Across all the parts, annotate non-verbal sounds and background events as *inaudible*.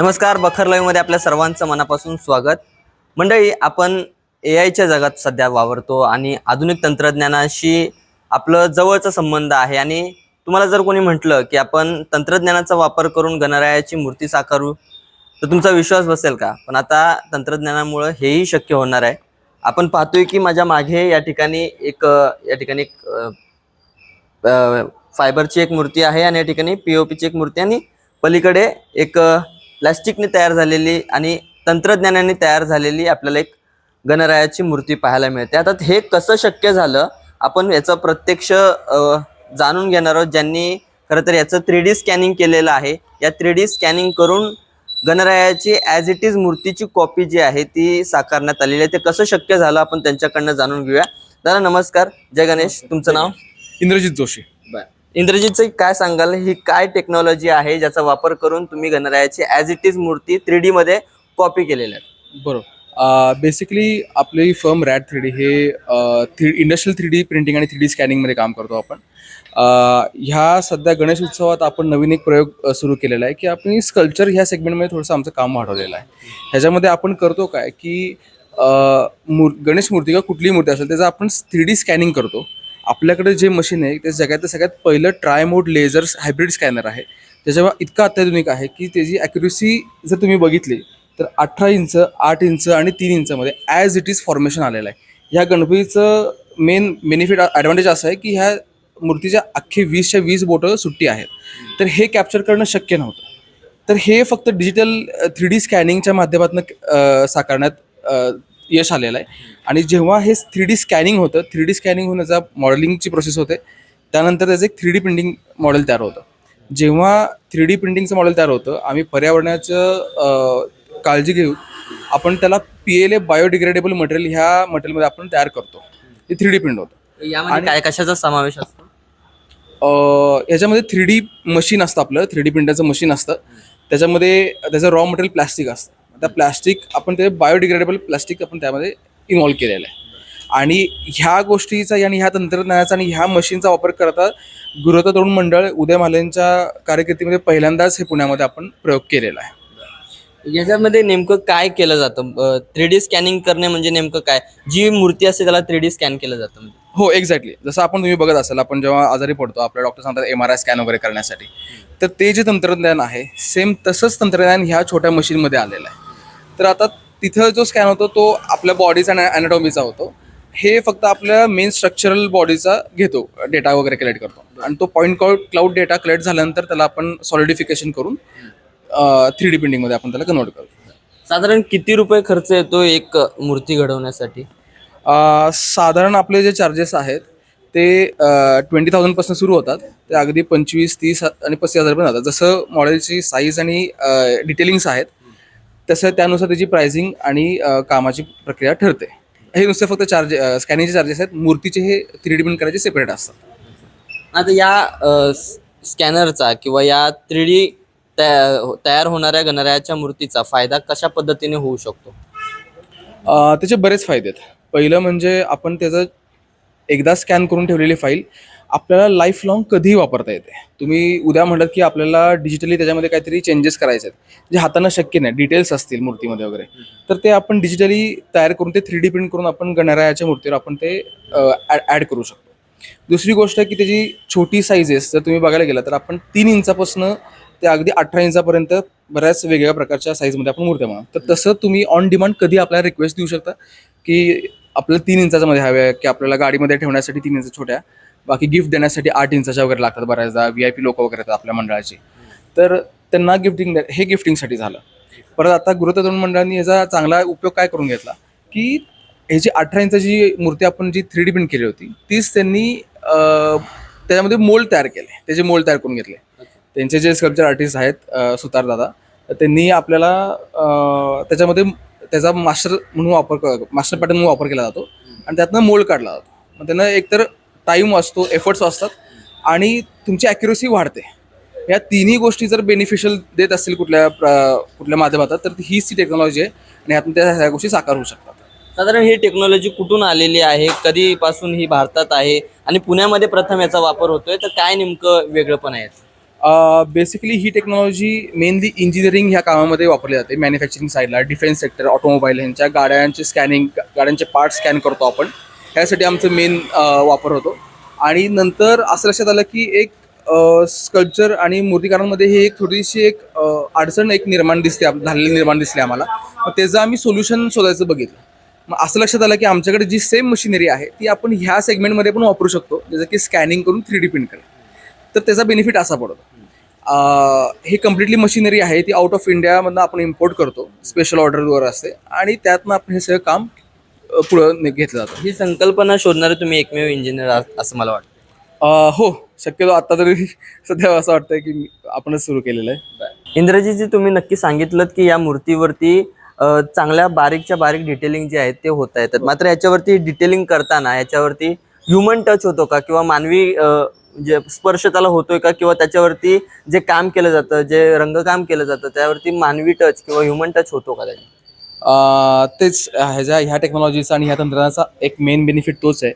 नमस्कार बखर लाईव्हमध्ये आपल्या सर्वांचं मनापासून स्वागत. मंडळी आपण ए आयच्या जगात सध्या वावरतो आणि आधुनिक तंत्रज्ञानाशी आपलं जवळचा संबंध आहे. आणि तुम्हाला जर कोणी म्हटलं की आपण तंत्रज्ञानाचा वापर करून गणरायाची मूर्ती साकारू तर तुमचा विश्वास बसेल का? पण आता तंत्रज्ञानामुळं हेही शक्य होणार आहे. आपण पाहतोय की माझ्या मागे या ठिकाणी एक या ठिकाणी एक फायबरची एक मूर्ती आहे आणि या ठिकाणी पी ओ पीची एक मूर्ती आणि पलीकडे एक प्लॅस्टिकने तयार झालेली आणि तंत्रज्ञानाने तयार झालेली आपल्याला एक गणरायाची मूर्ती पाहायला मिळते. आता हे कसं शक्य झालं? आपण याचं प्रत्यक्ष जाणून घेणार आहोत. ज्यांनी खरं तर याचं थ्री डी स्कॅनिंग केलेलं आहे. या थ्री डी स्कॅनिंग करून गणरायाची ॲज इट इज मूर्तीची कॉपी जी आहे ती साकारण्यात आलेली आहे. ते कसं शक्य झालं आपण त्यांच्याकडनं जाणून घेऊया. दादा नमस्कार. जय गणेश. तुमचं नाव? इंद्रजित जोशी. इंद्रजीतचं काय सांगाल? ही काय टेक्नॉलॉजी आहे? ज्याचा वापर करून तुम्ही गणरायाची ॲज इट इज मूर्ती थ्री डी मध्ये कॉपी केलेल्या आहे. बरोबर. बेसिकली आपली फर्म रॅड थ्री डी हे three industrial three D printing आणि थ्री डी स्कॅनिंगमध्ये काम करतो आपण. ह्या सध्या गणेश उत्सवात आपण नवीन एक प्रयोग सुरू केलेला आहे की आपण स्कल्चर ह्या सेगमेंटमध्ये थोडंसं आमचं काम वाढवलेलं आहे. ह्याच्यामध्ये आपण करतो काय की मूर् मूर गणेश मूर्ती किंवा कुठलीही मूर्ती असेल त्याचं आपण थ्री डी स्कॅनिंग करतो. आपल्याकडे जे मशीन आहे ते जगातलं सगळ्यात पहिलं tri mode lasers hybrid scanner आहे. त्याच्यामुळे इतका अत्याधुनिक आहे की त्याची ॲक्युरेसी जर तुम्ही बघितली तर अठरा इंच आठ इंच आणि तीन इंचमध्ये ॲज इट इज फॉर्मेशन आलेलं आहे. ह्या गणपतीचं मेन बेनिफिट ॲडव्हान्टेज असं आहे की ह्या मूर्तीच्या अख्खे वीसच्या वीस बोटं सुट्टी आहेत. तर हे कॅप्चर करणं शक्य नव्हतं. तर हे फक्त डिजिटल थ्री डी स्कॅनिंगच्या माध्यमातून साकारण्यात यश आलेलं आहे. आणि जेव्हा हे थ्री डी स्कॅनिंग होतं थ्री डी स्कॅनिंग होण्याचा मॉडेलिंगची प्रोसेस होते त्यानंतर त्याचं एक थ्री डी प्रिंटिंग मॉडेल तयार होतं. जेव्हा थ्री डी प्रिंटिंगचं मॉडेल तयार होतं आम्ही पर्यावरणाचं काळजी घेऊ आपण त्याला P L A biodegradable material ह्या मटेरियलमध्ये आपण तयार करतो. ते थ्री डी प्रिंट होतं. यामध्ये आणि- काय कशाचा समावेश असतो? याच्यामध्ये थ्री डी मशीन असतं आपलं थ्री डी प्रिंटरचं मशीन असतं. त्याच्यामध्ये त्याचं रॉ मटेरियल प्लॅस्टिक असतं. त्या प्लॅस्टिक आपण ते बायोडिग्रेडेबल प्लॅस्टिक आपण त्यामध्ये इन्व्हॉल्व केलेलं आहे. आणि ह्या गोष्टीचा आणि ह्या तंत्रज्ञानाचा आणि ह्या मशीनचा वापर करता गुरुत्व तरुण मंडळ उदय मालेंच्या कार्यकिर्दीमध्ये पहिल्यांदाच हे पुण्यामध्ये आपण प्रयोग केलेला आहे. याच्यामध्ये नेमकं काय केलं जातं? थ्री डी स्कॅनिंग करणे म्हणजे नेमकं काय? जी मूर्ती असते त्याला थ्री डी स्कॅन केलं जातं म्हणजे. हो एक्झॅक्टली जसं आपण तुम्ही बघत असाल आपण जेव्हा आजारी पडतो आपल्या डॉक्टर सांगतात एम आर आय स्कॅन वगैरे करण्यासाठी. तर ते जे तंत्रज्ञान आहे सेम तसंच तंत्रज्ञान ह्या छोट्या मशीनमध्ये आलेलं आहे. तर आता तिथं जो स्कॅन होतो तो आपल्या बॉडीचा आणि अॅनाटॉमीचा होतो. हे फक्त आपल्या मेन स्ट्रक्चरल बॉडीचा घेतो डेटा वगैरे कलेक्ट करतो. आणि तो point cloud cloud data collect झाल्यानंतर त्याला आपण सॉलिडिफिकेशन करून थ्री डी प्रिंटिंगमध्ये आपण त्याला कन्वर्ट करतो. साधारण किती रुपये खर्च येतो एक मूर्ती घडवण्यासाठी? साधारण आपले जे चार्जेस आहेत ते ट्वेंटी थाउजंडपासून सुरू होतात. ते अगदी पंचवीस तीस आणि पस्तीस हजारपर्यंत जातात. जसं मॉडेलची साईज आणि डिटेलिंग्स आहेत तसं त्यानुसार त्याची प्राइसिंग आणि कामाची प्रक्रिया ठरते. हे नुसते फक्त चार्ज स्कॅनिंगचे चार्जेस आहेत. मूर्तीचे हे थ्री डी प्रिंट करायचे सेपरेट असतात. आता या स्कॅनरचा किंवा या थ्री डी तयार होणाऱ्या गणरायाच्या मूर्तीचा फायदा कशा पद्धतीने होऊ शकतो? त्याचे बरेच फायदे आहेत. पहिलं म्हणजे आपण त्याचं एकदा स्कॅन करून ठेवलेली फाईल आपल्याला लाईफ लॉंग कधीही वापरता येते. तुम्ही उद्या म्हणत की आपल्याला डिजिटली त्याच्यामध्ये काहीतरी चेंजेस करायचे आहेत जे हातानं शक्य नाही डिटेल्स असतील मूर्तीमध्ये वगैरे. तर ते आपण डिजिटली तयार करून ते थ्री डी प्रिंट करून आपण गणरायाच्या मूर्तीवर आपण ते ॲड करू शकतो. दुसरी गोष्ट आहे की त्याची छोटी साईजेस जर तुम्ही बघायला गेला तर आपण तीन इंचापासून ते अगदी अठरा इंचापर्यंत बऱ्याच वेगवेगळ्या प्रकारच्या साईजमध्ये आपण मूर्त्या बनवतो. तर तसं तुम्ही ऑन डिमांड कधी आपल्याला रिक्वेस्ट देऊ शकता की आपल्याला तीन इंचाच्या हव्या आहे की आपल्याला गाडीमध्ये ठेवण्यासाठी तीन इंच छोट्या बाकी गिफ्ट देण्यासाठी आठ इंचाच्या वगैरे लागतात बऱ्याचदा. व्ही आय पी लोक वगैरे येतात आपल्या मंडळाची. तर त्यांना गिफ्टिंग हे गिफ्टिंगसाठी झालं. परत आता गुरुत्व मंडळाने मंडळांनी याचा चांगला उपयोग काय करून घेतला? की ह्याची अठरा इंचाची मूर्ती आपण जी थ्री डी प्रिंट केली होती तीच त्यांनी त्याच्यामध्ये मोल्ड तयार केले. त्याचे मोल्ड तयार करून घेतले. त्यांचे जे स्कल्पचर आर्टिस्ट आहेत सुतारदादा सुतार दादा तर त्यांनी आपल्याला त्याच्यामध्ये त्याचा मास्टर म्हणून वापर मास्टर पॅटर्न म्हणून वापर केला जातो. आणि त्यातनं मोल्ड काढला जातो. मग त्यांना एकतर टाईम वाचतो एफर्ट्स वाचतात आणि तुमची ॲक्युरेसी वाढते. या तिन्ही गोष्टी जर बेनिफिशियल देत असतील कुठल्या प्र- कुठल्या माध्यमात तर हीच ती टेक्नॉलॉजी आहे आणि यातून त्या सगळ्या गोष्टी साकार होऊ शकतात. साधारण ही टेक्नॉलॉजी कुठून आलेली आहे? कधीपासून ही भारतात आहे? आणि पुण्यामध्ये प्रथम याचा वापर होतोय तर काय नेमकं वेगळं पण आहे बेसिकली ही टेक्नॉलॉजी मेनली इंजिनिअरिंग ह्या कामामध्ये वापरली जाते. मॅन्युफॅक्चरिंग साईडला डिफेन्स सेक्टर ऑटोमोबाईल ह्यांच्या गाड्यांचे स्कॅनिंग गाड्यांचे पार्ट स्कॅन करतो आपण. ह्यासाठी आमचं मेन वापर होतो. आणि नंतर असं लक्षात आलं की एक स्कल्पचर आणि मूर्तिकारांमध्ये ही एक थोडीशी एक अडचण एक निर्माण दिसते झालेली निर्माण दिसली आम्हाला. मग त्याचं आम्ही सोल्युशन शोधायचं बघितलं. मग असं लक्षात आलं की आमच्याकडे जी सेम मशिनरी आहे ती आपण ह्या सेगमेंटमध्ये पण वापरू शकतो. जसं की स्कॅनिंग करून थ्री डी प्रिंट करणं. तर त्याचा बेनिफिट असा पडतो. हे कम्प्लिटली मशिनरी आहे ती आउट ऑफ इंडियामधनं आपण इम्पोर्ट करतो. स्पेशल ऑर्डरवर असते. आणि त्यातनं आपण हे सगळं काम पुढं ने- घेतलं जातं. ही संकल्पना शोधणारे तुम्ही एकमेव इंजिनियर असं मला वाटतं. अं, हो शक्यतो आता तरी *laughs* सध्या असं वाटतंय की मी- आपणच सुरू केलेलं आहे. इंद्रजीजी तुम्ही नक्की सांगितलं की या मूर्तीवरती अ, चांगल्या बारीकच्या बारीक डिटेलिंग जे आहेत ते होत आहेत. मात्र याच्यावरती डिटेलिंग करताना याच्यावरती ह्युमन टच होतो का? किंवा मानवी अ, जे स्पर्श त्याला होतोय का? किंवा त्याच्यावरती जे काम केलं जातं जे रंगकाम केलं जातं त्यावरती मानवी टच किंवा ह्युमन टच होतो का त्याच्या तेच ह्याच्या ह्या टेक्नॉलॉजीचा आणि ह्या तंत्रज्ञानाचा एक मेन बेनिफिट तोच आहे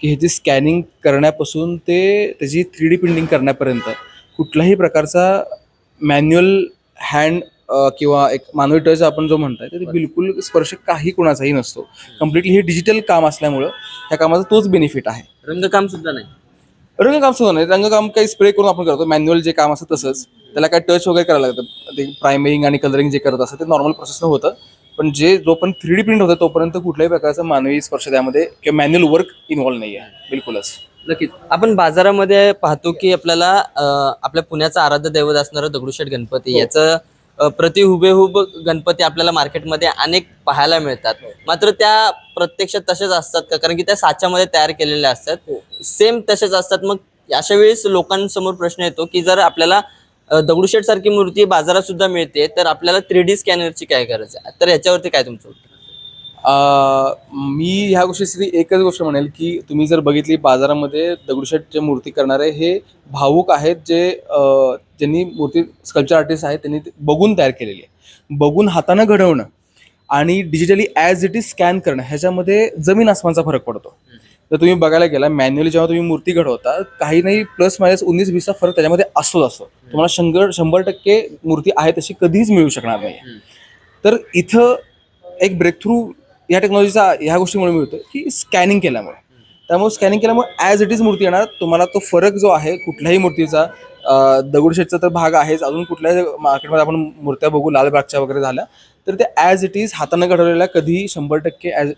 की ह्याची स्कॅनिंग करण्यापासून ते त्याची थ्री डी प्रिंटिंग करण्यापर्यंत कुठल्याही प्रकारचा मॅन्युअल हँड किंवा एक मानवी टच आपण जो म्हणताय तर ते बिलकुल स्पर्श काही कोणाचाही नसतो. कम्प्लिटली हे डिजिटल काम असल्यामुळं ह्या कामाचा तोच बेनिफिट आहे. रंगकाम सुद्धा नाही. रंगकाम सुद्धा नाही. रंगकाम काही स्प्रे करून आपण करतो. मॅन्युअल जे काम असतं तसंच. त्याला काय टच वगैरे करायला लागतं. ते प्रायमरिंग आणि कलरिंग जे करत असतं ते नॉर्मल प्रोसेसनं होतं. पण जे जो पण थ्री डी प्रिंट होतं तोपर्यंत कुठल्याही प्रकारचा मानवी स्पर्श त्यामध्ये किंवा मॅन्युअल वर्क इन्व्हॉल्व नाही आहे बिलकुलच. नक्कीच. आपण बाजारामध्ये पाहतो की आपल्याला आपल्या पुण्याचा आराध्य दैवत असणारा दगडूशेठ गणपती याचं अ, प्रति हुबेहूब गणपती आपल्याला मार्केटमध्ये अनेक पाहायला मिळतात. मात्र त्या प्रत्यक्षात तसेच असतात का? कारण की त्या साच्यामध्ये तयार केलेल्या असतात. सेम तसेच असतात. मग अशा वेळेस लोकांसमोर प्रश्न येतो की जर आपल्याला दगडूशेठ सारखी मूर्ती बाजारात सुद्धा मिळते. तर आपल्याला थ्री डी स्कॅनरची काय गरज आहे? तर याच्यावरती काय तुमचं मी ह्या गोष्टीसाठी एकच गोष्ट म्हणेल की तुम्ही जर बघितली बाजारामध्ये दगडूशेठ जे मूर्ती करणारे हे भावूक आहेत जे ज्यांनी मूर्ती स्कल्पचर आर्टिस्ट आहेत त्यांनी बघून तयार केलेली आहे. बघून हातानं घडवणं आणि digitally as it is scan करणं ह्याच्यामध्ये जमीन आसमानचा फरक पडतो. जर तुम्ही बघायला गेला मॅन्युअली जेव्हा तुम्ही मूर्ती घडवता काही नाही प्लस मायनस उन्नीस वीसचा फरक त्याच्यामध्ये असतोच असतो. तुम्हाला शंभर शंभर टक्के मूर्ती आहे तशी कधीच मिळू शकणार नाही तर इथं एक ब्रेक थ्रू ह्या टेक्नॉलॉजीचा ह्या गोष्टीमुळे मिळतो की स्कॅनिंग केल्यामुळे. त्यामुळे स्कॅनिंग केल्यामुळे ॲज इट इज मूर्ती येणार तुम्हाला तो फरक जो आहे कुठल्याही मूर्तीचा दगडूशेठचा तर भाग आहेच अजून कुठल्याही मार्केटमध्ये आपण मूर्त्या बघू लालबागच्या वगैरे झाल्या तर ते ॲज इट इज हातानं घडवलेल्या कधीही शंभर टक्के ॲज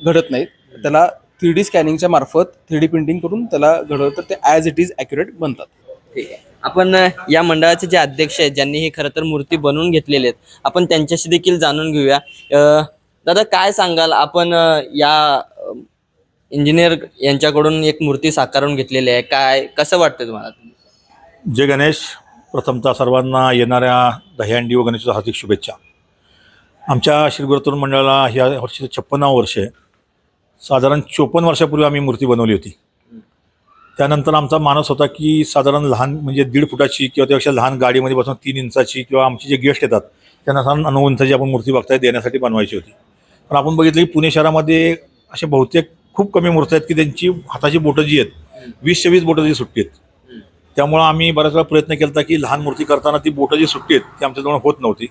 घडत नाहीत. त्याला थ्री डी स्कॅनिंगच्या मार्फत थ्री डी प्रिंटिंग करून त्याला घडवलं तर ते ॲज इट इज ॲक्युरेट बनतात. ठीक आहे. आपण या मंडळाचे जे अध्यक्ष आहेत ज्यांनी ही खरं तर मूर्ती बनवून घेतलेली आहेत आपण त्यांच्याशी देखील जाणून घेऊया. दादा काय सांगाल? आपण या इंजिनियर यांच्याकडून एक मूर्ती साकारून घेतलेली आहे. काय कसं वाटतं तुम्हाला? जय गणेश. प्रथमतः सर्वांना येणाऱ्या दह्यांडी व गणेशाच्या हार्दिक शुभेच्छा. आमच्या श्री गुरु तरुण मंडळाला ह्या वर्षी छप्पन्नावं वर्ष आहे. साधारण चोपन्न वर्षापूर्वी आम्ही मूर्ती बनवली होती. त्यानंतर आमचा मानस होता की साधारण लहान म्हणजे दीड फुटाची किंवा त्यापेक्षा लहान गाडीमध्ये बसून तीन इंचाची किंवा आमचे जे गेस्ट येतात त्यांना साधारण नऊ इंचाची आपण मूर्ती बघताय देण्यासाठी बनवायची होती. पण आपण बघितलं की पुणे शहरामध्ये असे बहुतेक खूप कमी मूर्ती आहेत की त्यांची हाताची बोटं जी आहेत वीसशे वीस बोटं जी सुट्टी आहेत. त्यामुळं आम्ही बऱ्याच वेळा प्रयत्न केला होता की लहान मूर्ती करताना ती बोटं जी सुट्टी आहेत ती आमच्याजवळ होत नव्हती.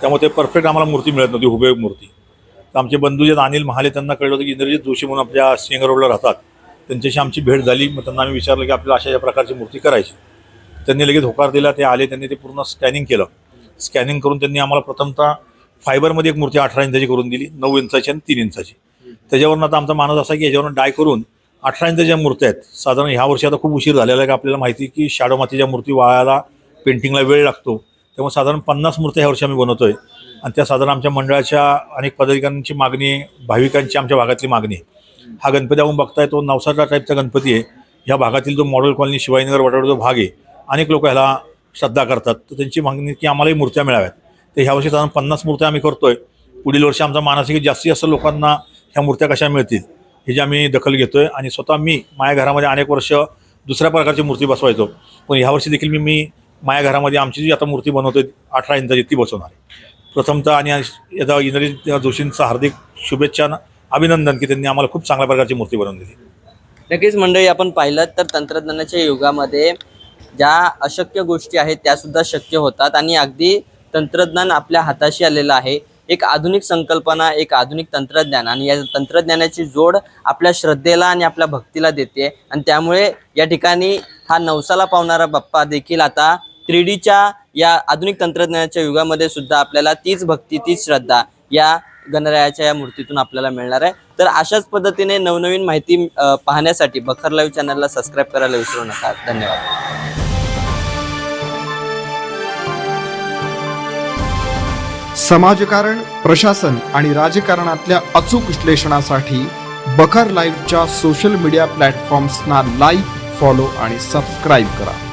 त्यामुळे ते परफेक्ट आम्हाला मूर्ती मिळत नव्हती हुबेहूब मूर्ती. तर आमचे बंधू जे अनिल महाले त्यांना कळलं होतं की इंद्रजित जोशी म्हणून आपल्या सिंग रोडला राहतात. त्यांच्याशी आमची भेट झाली. मग त्यांना आम्ही विचारलं की आपल्याला अशा या प्रकारची मूर्ती करायची. त्यांनी लगेच होकार दिला. ते आले. त्यांनी ते पूर्ण स्कॅनिंग केलं. स्कॅनिंग करून त्यांनी आम्हाला प्रथमतः फायबरमध्ये एक मूर्ती अठरा इंचाची करून दिली. नऊ इंचाची आणि तीन इंचाची. त्याच्यावरून आता आमचा मानस असा की याच्यावरून डाय करून अठरा इंचाच्या मूर्त्या आहेत साधारण ह्या वर्षी आता खूप उशीर झालेला आहे का आपल्याला माहिती की शाडो मातीच्या मूर्ती वाळायला पेंटिंगला वेळ लागतो. त्यामुळे साधारण पन्नास मूर्त्या ह्या वर्षी आम्ही बनवतोय. आणि त्या साधारण आमच्या मंडळाच्या अनेक पदाधिकाऱ्यांची मागणी भाविकांची आमच्या भागातली मागणी आहे. हा गणपती आपण बघताय तो नवसाचा टाईपचा गणपती आहे. ह्या भागातील जो मॉडेल कॉलनी शिवाजीनगर वडावडा जो भाग आहे अनेक लोक ह्याला श्रद्धा करतात. तर त्यांची मागणी की आम्हालाही मूर्त्या मिळाव्यात. तर ह्या वर्षी साधारण पन्नास मूर्त्या आम्ही करतोय. पुढील वर्षी आमचा मानसिक आहे की जास्तीत जास्त लोकांना ह्या मूर्त्या कशा मिळतील ह्याची आम्ही दखल घेतोय. आणि स्वतः मी माझ्या घरामध्ये अनेक वर्ष दुसऱ्या प्रकारची मूर्ती बसवायचो. पण ह्यावर्षी देखील मी मी माझ्या घरामध्ये आमची जी आता मूर्ती बनवतोय अठरा इंचाची ती बसवणार आहे. प्रथमतः आणि यदा इंद्रजित जोशींचं हार्दिक शुभेच्छा अभिनंदन की त्यांनी आम्हाला खूप चांगल्या प्रकारची मूर्ती बनवून दिली. नक्कीच मंडळी आपण पाहिलं तर तंत्रज्ञानाच्या युगामध्ये ज्या अशक्य गोष्टी आहेत त्यासुद्धा शक्य होतात आणि अगदी तंत्रज्ञान आपल्या हाताशी आलेलं आहे. एक आधुनिक संकल्पना एक आधुनिक तंत्रज्ञान आणि या तंत्रज्ञानाची जोड आपल्या श्रद्धेला आणि आपल्या भक्तीला देते. आणि त्यामुळे या ठिकाणी हा नवसाला पावणारा बाप्पा देखील आता थ्री डीच्या या आधुनिक तंत्रज्ञानाच्या युगामध्ये सुद्धा आपल्याला तीच भक्ती तीच श्रद्धा या गणरायाच्या या मूर्तीतून आपल्याला मिळणार आहे. तर अशाच पद्धतीने नवनवीन माहिती पाहण्यासाठी बखर लाईव्ह चॅनलला सबस्क्राईब करायला विसरू नका. धन्यवाद. समाजकारण प्रशासन आणि राजकारणातल्या अचूक विश्लेषणासाठी बखर लाईव्हच्या सोशल मीडिया प्लॅटफॉर्म्सना लाईक फॉलो आणि सबस्क्राईब करा.